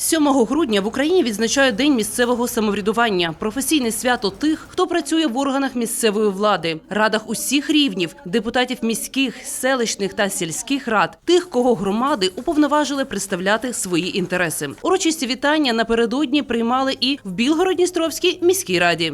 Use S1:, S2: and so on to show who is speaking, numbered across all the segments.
S1: 7 грудня в Україні відзначають День місцевого самоврядування, професійне свято тих, хто працює в органах місцевої влади, радах усіх рівнів, депутатів міських, селищних та сільських рад, тих, кого громади уповноважили представляти свої інтереси. Урочисті вітання напередодні приймали і в Білгород-Дністровській міській раді.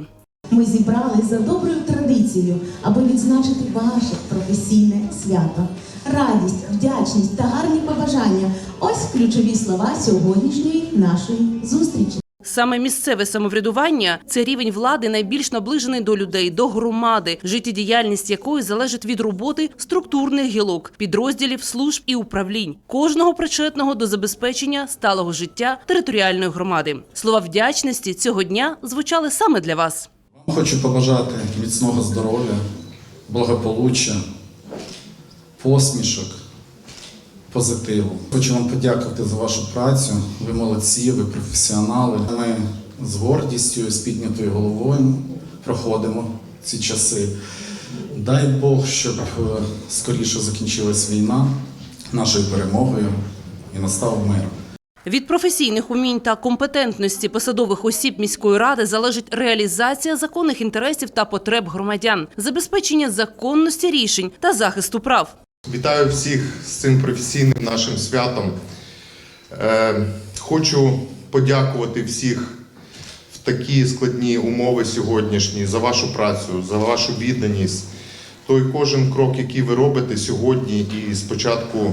S2: Ми зібрались за доброю традицією, аби відзначити ваше професійне свято. Радість, вдячність та гарні побажання ось ключові слова сьогоднішньої нашої зустрічі.
S1: Саме місцеве самоврядування це рівень влади найбільш наближений до людей, до громади, життєдіяльність якої залежить від роботи структурних гілок, підрозділів, служб і управлінь, кожного причетного до забезпечення сталого життя територіальної громади. Слова вдячності цього дня звучали саме для вас.
S3: Хочу побажати міцного здоров'я, благополуччя, посмішок, позитиву. Хочу вам подякувати за вашу працю. Ви молодці, ви професіонали. Ми з гордістю, з піднятою головою проходимо ці часи. Дай Бог, щоб е, скоріше закінчилась війна нашою перемогою і настав мир.
S1: Від професійних умінь та компетентності посадових осіб міської ради залежить реалізація законних інтересів та потреб громадян, забезпечення законності рішень та захисту прав.
S4: Вітаю всіх з цим професійним нашим святом. Е, хочу подякувати всіх в такі складні умови сьогоднішні за вашу працю, за вашу відданість. Той кожен крок, який ви робите сьогодні і з початку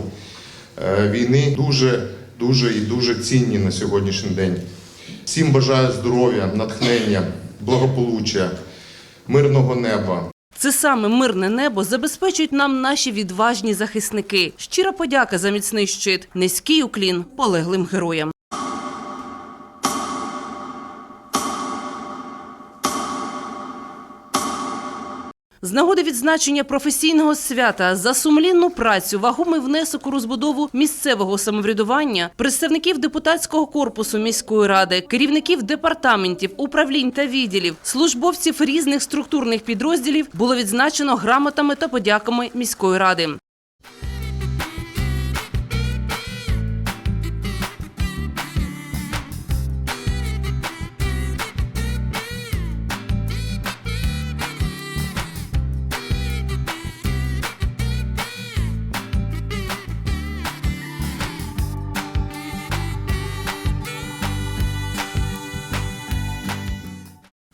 S4: е, війни, дуже, дуже і дуже цінні на сьогоднішній день. Всім бажаю здоров'я, натхнення, благополуччя, мирного неба.
S1: Це саме мирне небо забезпечують нам наші відважні захисники. Щира подяка за міцний щит, низький уклін полеглим героям. З нагоди відзначення професійного свята за сумлінну працю, вагомий внесок у розбудову місцевого самоврядування, представників депутатського корпусу міської ради, керівників департаментів, управлінь та відділів, службовців різних структурних підрозділів було відзначено грамотами та подяками міської ради.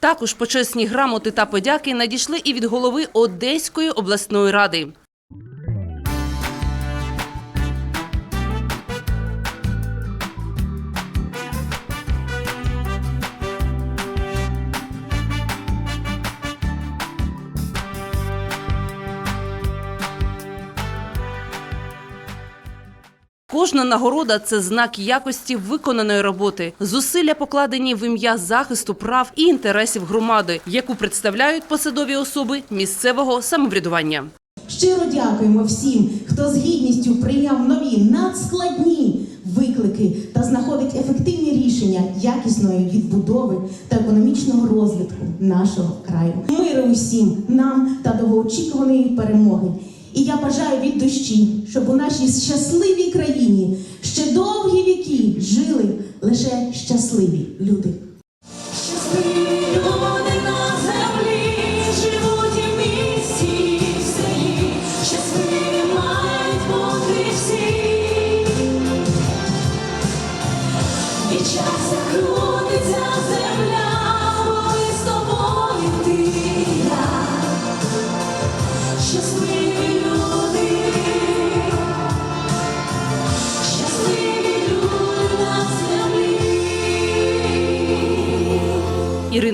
S1: Також почесні грамоти та подяки надійшли і від голови Одеської обласної ради. Кожна нагорода це знак якості виконаної роботи, зусилля покладені в ім'я захисту прав і інтересів громади, яку представляють посадові особи місцевого самоврядування.
S2: Щиро дякуємо всім, хто з гідністю прийняв нові надскладні виклики та знаходить ефективні рішення якісної відбудови та економічного розвитку нашого краю. Миру усім нам та довгоочікуваної перемоги. І я бажаю від душі, щоб у нашій щасливій країні ще довгі віки жили лише щасливі люди.